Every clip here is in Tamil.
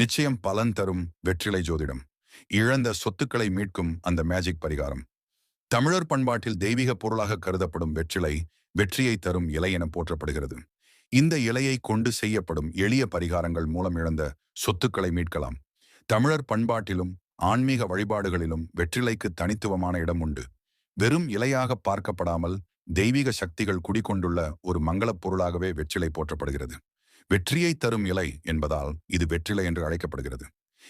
நிச்சயம் பலன் தரும் வெற்றிலை ஜோதிடம். இழந்த சொத்துக்களை மீட்கும் அந்த மேஜிக் பரிகாரம். தமிழர் பண்பாட்டில் தெய்வீக பொருளாக கருதப்படும் வெற்றிலை வெற்றியை தரும் இலை என போற்றப்படுகிறது. இந்த இலையை கொண்டு செய்யப்படும் எளிய பரிகாரங்கள் மூலம் இழந்த சொத்துக்களை மீட்கலாம். தமிழர் பண்பாட்டிலும் ஆன்மீக வழிபாடுகளிலும் வெற்றிலைக்கு தனித்துவமான இடம் உண்டு. வெறும் இலையாக பார்க்கப்படாமல் தெய்வீக சக்திகள் குடிக்கொண்டுள்ள ஒரு மங்களப் பொருளாகவே வெற்றிலை போற்றப்படுகிறது. வெற்றியை தரும் இலை என்பதால் இது வெற்றிலை என்று அழைக்கப்படுகிறது.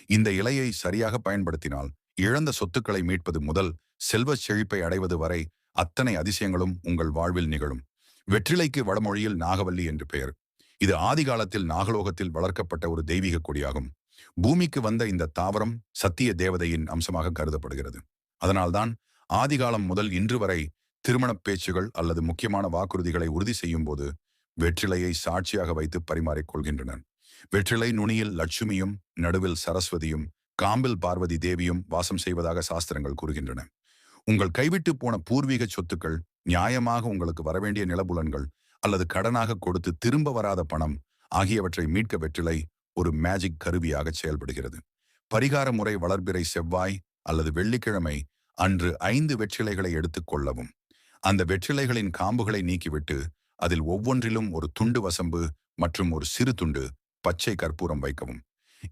இந்த இலையை சரியாக பயன்படுத்தினால் இழந்த சொத்துக்களை மீட்பது முதல் செல்வ செழிப்பை அடைவது வரை அத்தனை அதிசயங்களும் உங்கள் வாழ்வில் நிகழும். வெற்றிலைக்கு வடமொழியில் நாகவல்லி என்று பெயர். இது ஆதிகாலத்தில் நாகலோகத்தில் வளர்க்கப்பட்ட ஒரு தெய்வீக கொடியாகும். பூமிக்கு வந்த இந்த தாவரம் சத்திய தேவதையின் அம்சமாக கருதப்படுகிறது. அதனால்தான் ஆதிகாலம் முதல் இன்று வரை திருமணப் பேச்சுகள் அல்லது முக்கியமான வாக்குறுதிகளை உறுதி செய்யும் போது வெற்றிலையை சாட்சியாக வைத்து பரிமாறிக்கொள்கின்றனர் வெற்றிலை நுனியில் லட்சுமியும் நடுவில் சரஸ்வதியும் காம்பில் பார்வதி தேவியும் வாசம் செய்வதாக சாஸ்திரங்கள் கூறுகின்றன. உங்கள் கைவிட்டு போன பூர்வீக சொத்துக்கள் நியாயமாக உங்களுக்கு வரவேண்டிய நிலபுலன்கள் அல்லது கடனாக கொடுத்து திரும்ப வராத பணம் ஆகியவற்றை மீட்க வெற்றிலை ஒரு மேஜிக் கருவியாக செயல்படுகிறது. பரிகார முறை வளர்பிறை செவ்வாய் அல்லது வெள்ளிக்கிழமை அன்று ஐந்து வெற்றிலைகளை எடுத்துக் கொள்ளவும். அந்த வெற்றிலைகளின் காம்புகளை நீக்கிவிட்டு அதில் ஒவ்வொன்றிலும் ஒரு துண்டு வசம்பு மற்றும் ஒரு சிறு துண்டு பச்சை கற்பூரம் வைக்கவும்.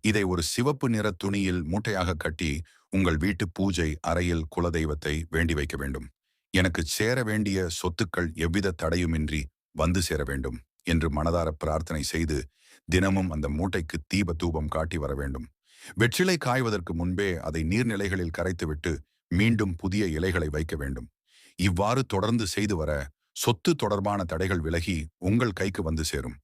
இதை ஒரு சிவப்பு நிற துணியில் மூட்டையாக கட்டி உங்கள் வீட்டு பூஜை அறையில் குலதெய்வத்தை வேண்டி வைக்க வேண்டும். எனக்கு சேர வேண்டிய சொத்துக்கள் எவ்வித தடையுமின்றி வந்து சேர வேண்டும் என்று மனதார பிரார்த்தனை செய்து தினமும் அந்த மூட்டைக்கு தீப தூபம் காட்டி வர வேண்டும். வெற்றிலை காய்வதற்கு முன்பே அதை நீர்நிலைகளில் கரைத்துவிட்டு மீண்டும் புதிய இலைகளை வைக்க வேண்டும். இவ்வாறு தொடர்ந்து செய்து வர சொத்து தொடர்பான தடைகள் விலகி உங்கள் கைக்கு வந்து சேரும்.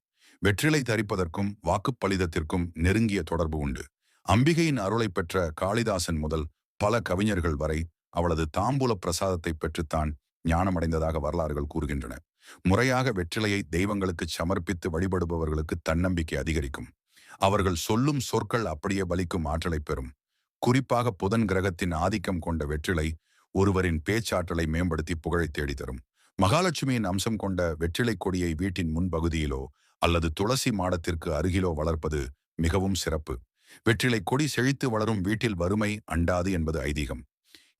வெற்றிலை தரிப்பதற்கும் வாக்குப்பளிதத்திற்கும் நெருங்கிய தொடர்பு உண்டு. அம்பிகையின் அருளை பெற்ற காளிதாசன் முதல் பல கவிஞர்கள் வரை அவளது தாம்பூல பிரசாதத்தை பெற்றுத்தான் ஞானமடைந்ததாக வரலாறுகள் கூறுகின்றன. முறையாக வெற்றிலையை தெய்வங்களுக்கு சமர்ப்பித்து வழிபடுபவர்களுக்கு தன்னம்பிக்கை அதிகரிக்கும். அவர்கள் சொல்லும் சொற்கள் அப்படியே பலிக்கும் ஆற்றலை பெறும். குறிப்பாக புதன் கிரகத்தின் ஆதிக்கம் கொண்ட வெற்றிலை ஒருவரின் பேச்சாற்றலை மேம்படுத்தி புகழை தேடி தரும். மகாலட்சுமியின் அம்சம் கொண்ட வெற்றிலை கொடியை வீட்டின் முன்பகுதியிலோ அல்லது துளசி மாடத்திற்கு அருகிலோ வளர்ப்பது மிகவும் சிறப்பு. வெற்றிலை கொடி செழித்து வளரும் வீட்டில் வறுமை அண்டாது என்பது ஐதீகம்.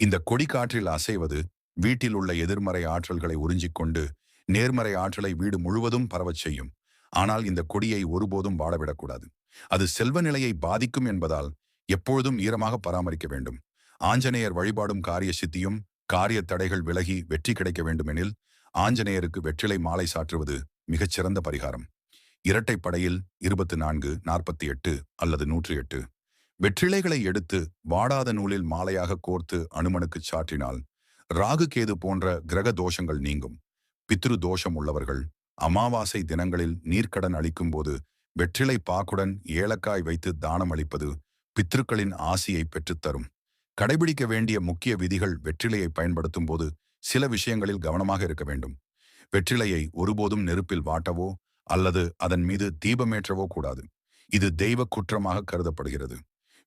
இந்த கொடி காற்றில் அசைவது வீட்டில் உள்ள எதிர்மறை ஆற்றல்களை உறிஞ்சிக் கொண்டு நேர்மறை ஆற்றலை வீடு முழுவதும் பரவச் செய்யும். ஆனால் இந்த கொடியை ஒருபோதும் வாழவிடக்கூடாது அது செல்வ நிலையை பாதிக்கும் என்பதால் எப்பொழுதும் ஈரமாக பராமரிக்க வேண்டும். ஆஞ்சநேயர் வழிபாடும் காரிய சித்தியும் காரிய தடைகள் விலகி வெற்றி கிடைக்க வேண்டுமெனில் ஆஞ்சநேயருக்கு வெற்றிலை மாலை சாற்றுவது மிகச்சிறந்த பரிகாரம். இரட்டை படையில் இருபத்தி நான்கு நாற்பத்தி எட்டு அல்லது நூற்றி எட்டு. வெற்றிலைகளை எடுத்து வாடாத நூலில் மாலையாக கோர்த்து அனுமனுக்கு சாற்றினால் ராகு கேது போன்ற கிரக தோஷங்கள் நீங்கும். பித்ரு தோஷம் உள்ளவர்கள் அமாவாசை தினங்களில் நீர்க்கடன் அளிக்கும் போது வெற்றிலை பாக்குடன் ஏலக்காய் வைத்து தானம் அளிப்பது பித்ருக்களின் ஆசியை பெற்றுத்தரும். கடைபிடிக்க வேண்டிய முக்கிய விதிகள் வெற்றிலையை பயன்படுத்தும் போது சில விஷயங்களில் கவனமாக இருக்க வேண்டும். வெற்றிலையை ஒருபோதும் நெருப்பில் வாட்டவோ அல்லது அதன் மீது தீபமேற்றவோ கூடாது. இது தெய்வ குற்றமாக கருதப்படுகிறது.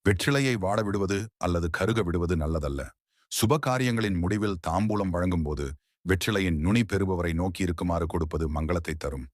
வெற்றிலையை வாட விடுவது அல்லது கருக விடுவது நல்லதல்ல. சுப காரியங்களின் முடிவில் தாம்பூலம் வழங்கும்போது வெற்றிலையின் நுனி பெறுபவரை நோக்கி இருக்குமாறு கொடுப்பது மங்களத்தை தரும்.